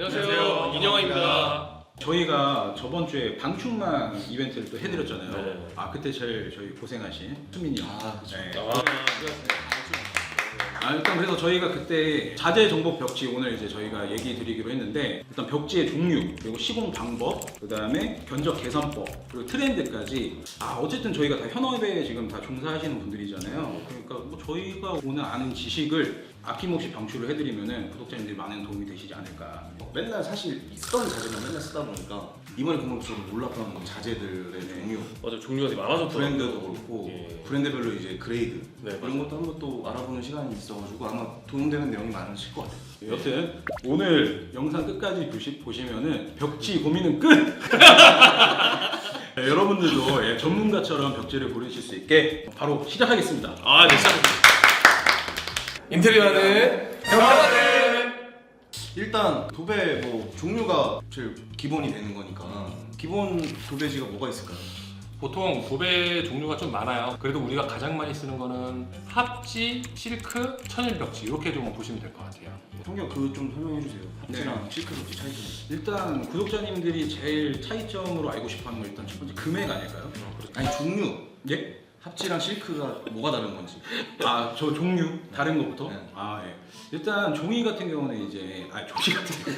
안녕하세요. 인영아입니다. 저희가 저번 주에 방충망 이벤트를 또 해드렸잖아요. 네. 아 그때 제일 저희 고생하신 수민이 형. 아. 네. 아, 아 일단 그래서 저희가 그때 자재 정복 벽지 오늘 이제 저희가 얘기 드리기로 했는데 일단 벽지의 종류 그리고 시공 방법 그 다음에 견적 개선법 그리고 트렌드까지 아 어쨌든 저희가 다 현업에 지금 다 종사하시는 분들이잖아요. 그러니까 뭐 저희가 오늘 아는 지식을 아낌없이 방출을 해드리면은 구독자님들이 많은 도움이 되시지 않을까. 맨날 사실 있던 자재만 맨날 쓰다 보니까 이번에 궁금해서 몰랐던 자재들의 종류 맞아 종류가 되게 많아서 브랜드도 그렇고 예. 브랜드별로 이제 그레이드 네, 그런 것도 한번 또 알아보는 시간이 있어가지고 아마 도움되는 내용이 많으실 것 같아요. 여튼 오늘 영상 끝까지 보시, 보시면은 벽지 고민은 끝! 네, 여러분들도 예, 전문가처럼 벽지를 고르실 수 있게 바로 시작하겠습니다. 아, 네, 시작합니다. 인테리어는 일단 도배 뭐 종류가 제일 기본이 되는 거니까 기본 도배지가 뭐가 있을까요? 보통 도배 종류가 좀 많아요. 그래도 우리가 가장 많이 쓰는 거는 합지, 실크, 천일벽지 이렇게 좀 보시면 될 것 같아요. 성경 그거 좀 설명해 주세요. 합지랑 실크 벽지 차이점. 일단 구독자님들이 제일 차이점으로 알고 싶어하는 건 일단 첫 번째 금액 아닐까요? 아니 종류 예? 합지랑 실크가 뭐가 다른 건지. 아 저 종류 다른 것부터? 네. 아 예. 일단 종이 같은 경우는 이제 아 종이 같은 경우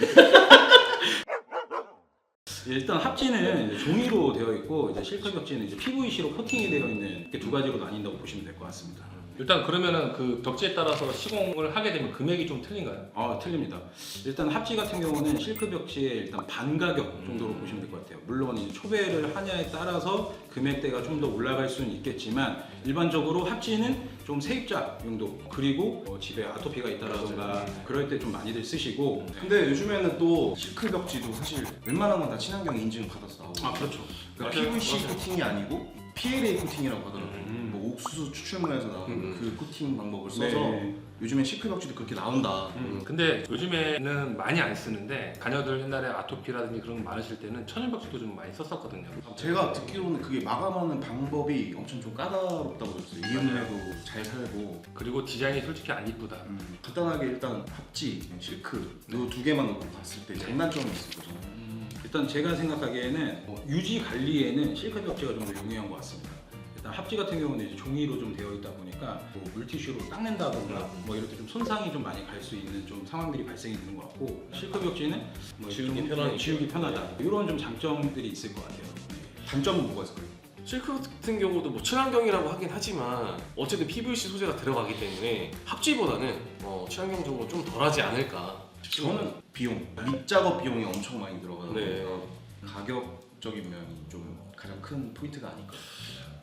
예, 일단 합지는 이제 종이로 되어 있고 이제 실크 벽지는 이제 PVC로 코팅이 되어 있는 이렇게 두 가지로 나뉜다고 보시면 될 것 같습니다. 일단 그러면은 그 벽지에 따라서 시공을 하게 되면 금액이 좀 틀린가요? 아 틀립니다. 일단 합지 같은 경우는 실크 벽지의 일단 반 가격 정도로 보시면 될 것 같아요. 물론 이제 초배를 하냐에 따라서 금액대가 좀 더 올라갈 수는 있겠지만 일반적으로 합지는 좀 세입자 용도 그리고 어, 집에 아토피가 있다라던가 그럴 때 좀 많이들 쓰시고 근데 요즘에는 또 실크 벽지도 사실 웬만한 건 다 친환경 인증 받아서 나오고 아 그렇죠. 그러니까 맞아요. PVC 맞아요. 코팅이 아니고 PLA 코팅이라고 하더라고요. 음. 뭐 옥수수 추출물에서 나오는 음. 그 코팅 방법을 써서 네. 요즘에 실크 벽지도 그렇게 나온다. 음, 근데 요즘에는 많이 안 쓰는데 자녀들 옛날에 아토피라든지 그런 거 많으실 때는 천일벽지도 좀 많이 썼었거든요. 제가 듣기로는 그게 마감하는 방법이 엄청 좀 까다롭다고 들었어요. 이음매도 잘 살고 그리고 디자인이 솔직히 안 이쁘다. 음, 간단하게 일단 합지, 실크 이 두 개만 놓고 봤을 때 장단점이 있을 거잖아요. 음, 일단 제가 생각하기에는 뭐 유지 관리에는 실크 벽지가 좀 더 용이한 것 같습니다. 일단 합지 같은 경우는 이제 종이로 좀 되어 있다 보니까 뭐 물티슈로 닦는다던가 뭐 이럴 때좀 손상이 좀 많이 갈 수 있는 좀 상황들이 발생이 되는 것 같고 실크 벽지는 뭐 지우기 좀 편하니까. 지우기 편하다 이런 좀 장점들이 있을 것 같아요. 단점은 뭐가 있을까요? 실크 같은 경우도 뭐 친환경이라고 하긴 하지만 어쨌든 PVC 소재가 들어가기 때문에 합지보다는 어, 친환경적으로 좀 덜하지 않을까. 저는 비용, 밑 작업 비용이 엄청 많이 들어가다 네. 가격적인 면이 좀 가장 큰 포인트가 아닐까.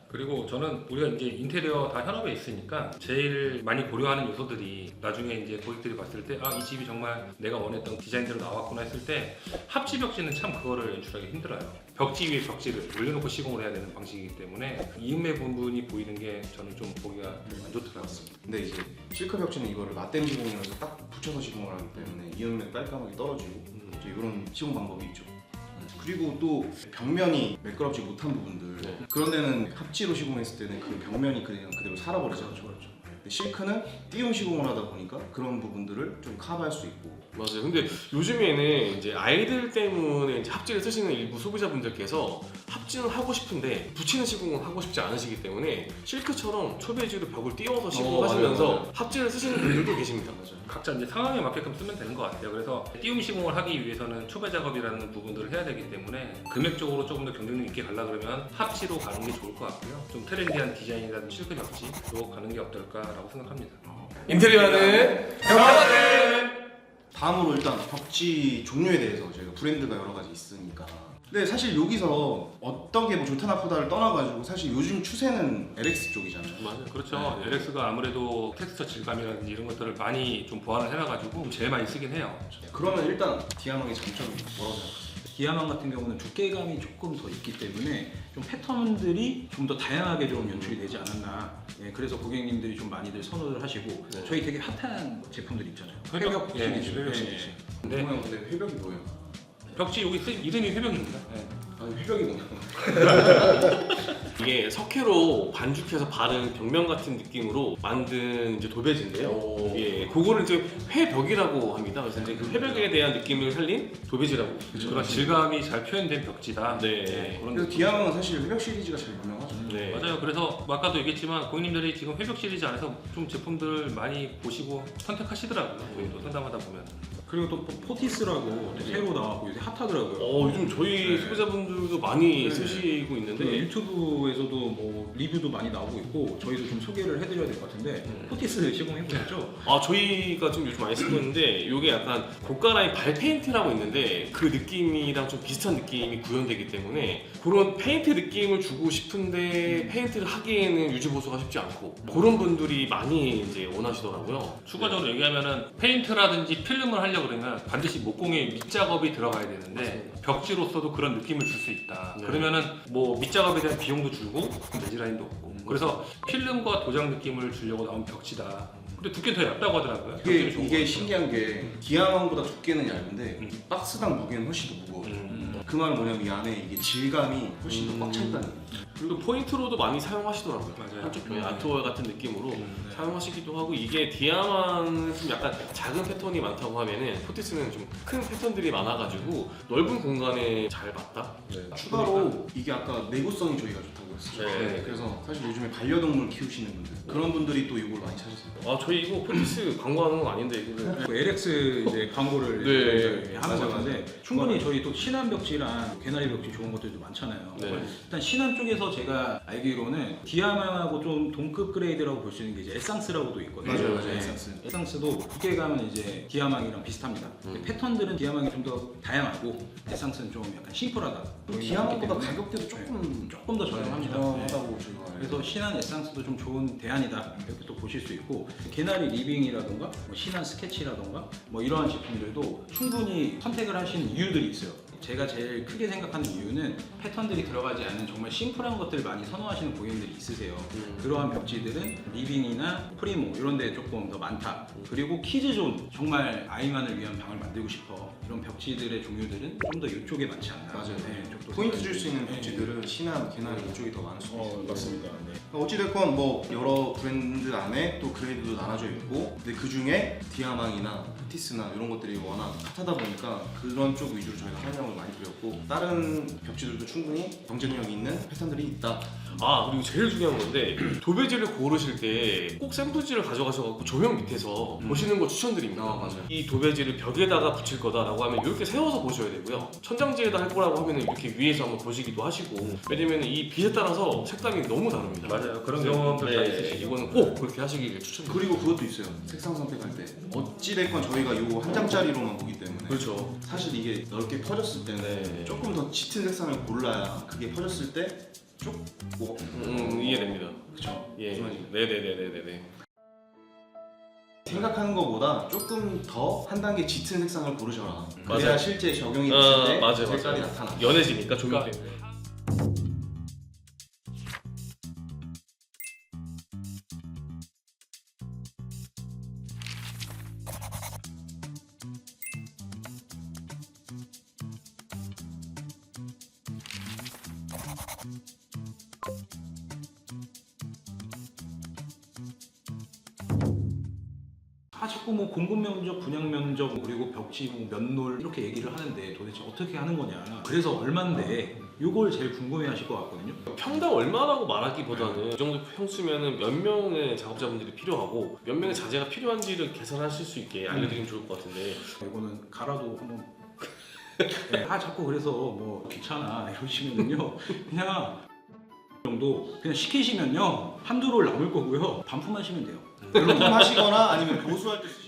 그리고 저는 우리가 이제 인테리어 다 현업에 있으니까 제일 많이 고려하는 요소들이 나중에 이제 고객들이 봤을 때 아 이 집이 정말 내가 원했던 디자인대로 나왔구나 했을 때 합지 벽지는 참 그거를 연출하기 힘들어요. 벽지 위에 벽지를 올려놓고 시공을 해야 되는 방식이기 때문에 이음의 부분이 보이는 게 저는 좀 보기가 안 좋더라고요. 근데 이제 실크 벽지는 이거를 맞대는 시공이라서 딱 붙여서 시공을 하기 때문에 이음매 깔끔하게 떨어지고 음. 이제 이런 시공 방법이 있죠. 그리고 또 벽면이 매끄럽지 못한 부분들 네. 그런 데는 합지로 시공했을 때는 그 벽면이 그냥 그대로 살아버리죠. 그렇죠. 근데 실크는 띄움 시공을 하다 보니까 그런 부분들을 좀 커버할 수 있고 맞아요. 근데 요즘에는 이제 아이들 때문에 이제 합지를 쓰시는 일부 소비자분들께서 합지는 하고 싶은데 붙이는 시공은 하고 싶지 않으시기 때문에 실크처럼 초베이지로 벽을 띄워서 시공하시면서 맞아요, 맞아요. 합지를 쓰시는 분들도 계십니다. 각자 이제 상황에 맞게끔 쓰면 되는 것 같아요. 그래서 띄움 시공을 하기 위해서는 초배 작업이라는 부분들을 해야 되기 때문에 금액적으로 조금 더 경쟁력 있게 가려 그러면 합지로 가는 게 좋을 것 같고요. 좀 트렌디한 디자인이라든지 실크 벽지로 가는 게 어떨까라고 생각합니다. 인테리어는 다음으로 일단 벽지 종류에 대해서 저희가 브랜드가 여러 가지 있으니까 근데 사실 여기서 어떤 게 뭐 좋다 나쁘다를 떠나가지고 사실 요즘 추세는 LX 쪽이잖아요 맞아요. 그렇죠. 네. LX가 아무래도 텍스처 질감이라든지 이런 것들을 많이 좀 보완을 해놔가지고 제일 많이 쓰긴 해요. 그러면 일단 디아망의 장점이 뭐라고 생각하세요? 기아망 같은 경우는 두께감이 조금 더 있기 때문에 좀 패턴들이 좀 더 다양하게 좀 연출이 되지 않았나. 예, 그래서 고객님들이 좀 많이들 선호를 하시고 네. 저희 되게 핫한 제품들 있잖아요. 회벽, 예. 회벽 예, 시리즈. 예. 근데 동호 형 근데 회벽이 뭐예요? 벽지 여기 쓰 이름이 회벽입니다. 예. 아 회벽이구나. 이게 석회로 반죽해서 바른 벽면 같은 느낌으로 만든 이제 도배지인데요. 예, 그거를 이제 회벽이라고 합니다. 그래서 이제 그 회벽에 대한 느낌을 살린 도배지라고. 그런 질감이 잘 표현된 벽지다. 네. 그런 그래서 디아망은 사실 회벽 시리즈가 제일 유명하죠. 네. 맞아요. 그래서 뭐 아까도 얘기했지만 고객님들이 지금 회벽 시리즈 안에서 좀 제품들 많이 보시고 선택하시더라고요. 저희도 상담하다 보면. 그리고 또 포티스라고 새로 나왔고 요새 핫하더라고요. 어, 요즘 저희 네. 소비자분들도 많이 네. 쓰시고 그 있는데 유튜브에 서도 뭐 리뷰도 많이 나오고 있고 저희도 좀 소개를 해드려야 될 것 같은데 음. 포티스 시공해 보셨죠? 아 저희가 좀 요즘 많이 쓰고 있는데 이게 약간 고가 라인 발 페인트라고 있는데 그 느낌이랑 좀 비슷한 느낌이 구현되기 때문에 그런 페인트 느낌을 주고 싶은데 페인트를 하기에는 유지 보수가 쉽지 않고 그런 분들이 많이 이제 원하시더라고요. 추가적으로 얘기하면은 페인트라든지 필름을 하려고 그러면 반드시 목공에 밑작업이 들어가야 되는데 벽지로서도 그런 느낌을 줄 수 있다. 네. 그러면은 뭐 밑작업에 대한 비용도 줄고 매지라인도 없고. 음. 그래서 필름과 도장 느낌을 주려고 나온 벽지다. 근데 두께는 더 얇다고 하더라고요. 이게 벽지는 좋은 이게 것 신기한 게 디아망보다 두께는 얇은데 음. 박스당 무게는 훨씬 더 무거워요. 음. 그 말은 뭐냐면 이 안에 이게 질감이 훨씬 더 꽉 차 있다는 얘기. 그리고 포인트로도 많이 사용하시더라고요. 맞아요. 한쪽 벽에 음. 아트월 같은 느낌으로 음. 사용하시기도 하고 이게 디아만은 좀 약간 작은 패턴이 많다고 하면은 포티스는 좀 큰 패턴들이 많아가지고 넓은 공간에 잘 맞다. 네. 추가로 이게 아까 내구성이 저희가 좋다고 했었죠. 네. 그래서 사실 요즘에 반려동물 키우시는 분들 그런 분들이 또 이걸 많이 찾으세요. 아 저희 이거 포티스 광고하는 건 아닌데 이거는 그 LX 이제 광고를 네. 이제 하는 맞아, 건데 충분히 저희 또 신한 벽지 랑 개나리 벽지 좋은 것들도 많잖아요. 네. 일단 신한 쪽에서 제가 알기로는 디아망하고 좀 동급 그레이드라고 볼 수 있는 게 이제 에상스라고도 있거든요. 맞아요, 맞아요, 네. 에상스. 에상스도 두께감은 이제 디아망이랑 비슷합니다. 근데 음. 패턴들은 디아망이 좀 더 다양하고 에상스는 좀 약간 심플하다. 디아망보다 가격대도 조금 조금 더 저렴합니다. 네. 저렴하다고 저희가 알고 그래서 신한 에상스도 좀 좋은 대안이다 이렇게 또 보실 수 있고 개나리 리빙이라던가 뭐 신한 스케치라던가 뭐 이러한 제품들도 충분히 선택을 하시는 이유들이 있어요. 제가 제일 크게 생각하는 이유는 패턴들이 들어가지 않는 정말 심플한 것들을 많이 선호하시는 고객님들이 있으세요. 음. 그러한 벽지들은 리빙이나 프리모 이런 데 조금 더 많다. 그리고 키즈존 정말 아이만을 위한 방을 만들고 싶어. 이런 벽지들의 종류들은 좀 더 이쪽에 많지 않나. 맞아요. 네, 이쪽도 포인트 줄 수 있는 네. 벽지들은 신한, 개나리 이쪽이 더 많을 수도 어, 있어요. 맞습니다. 네. 어찌됐건 뭐 여러 브랜드 안에 또 그레이드도 나눠져 있고 근데 그 중에 디아망이나 포티스나 이런 것들이 워낙 핫하다 보니까 그런 쪽 위주로 저희가 설명을 많이 드렸고 다른 벽지들도 충분히 경쟁력 있는 패턴들이 있다 아 그리고 제일 중요한 건데 도배지를 고르실 때 꼭 샘플지를 가져가셔서 조명 밑에서 음. 보시는 거 추천드립니다. 아, 맞아요. 이 도배지를 벽에다가 붙일 거다라고 하면 이렇게 세워서 보셔야 되고요. 천장지에다 할 거라고 하면 이렇게 위에서 한번 보시기도 하시고 왜냐면 이 빛에 따라서 색감이 너무 다릅니다. 맞아요. 그런 경험들 다 네, 있으시죠. 이거는 꼭 그렇게 하시길 추천드립니다. 그리고 그것도 있어요 색상 선택할 때 어찌 됐건 저희가 요거 한 장짜리로만 보기 때문에 그렇죠. 사실 이게 넓게 퍼졌을 때는 네. 조금 더 짙은 색상을 골라야 그게 퍼졌을 때 쭉 뭐, 음, 이해됩니다. 그쵸 예. 무슨 말인지. 네네네네네. 생각하는 것보다 조금 더 한 단계 짙은 색상을 고르셔라 그래야 맞아요. 실제 적용이 아, 됐을 때 맞아요, 색깔이 맞아요. 나타나 연해지니까 조명 그러니까 아 자꾸 뭐 공급 면적, 분양 면적 그리고 벽지, 뭐 면놀 이렇게 얘기를 하는데 도대체 어떻게 하는 거냐. 그래서 얼마인데 이걸 제일 궁금해하실 것 같거든요. 평당 얼마라고 말하기보다는 이 정도 평수면은 몇 명의 작업자분들이 필요하고 몇 명의 자재가 필요한지를 계산하실 수 있게 알려드리면 좋을 것 같은데 이거는 갈아도 한번. 네, 아 자꾸 그래서 뭐 귀찮아 이러시면은요. 그냥 정도 그냥 시키시면요. 한두 롤 남을 거고요. 반품하시면 돼요. 물품 하시거나 아니면 보수할 때 쓰시면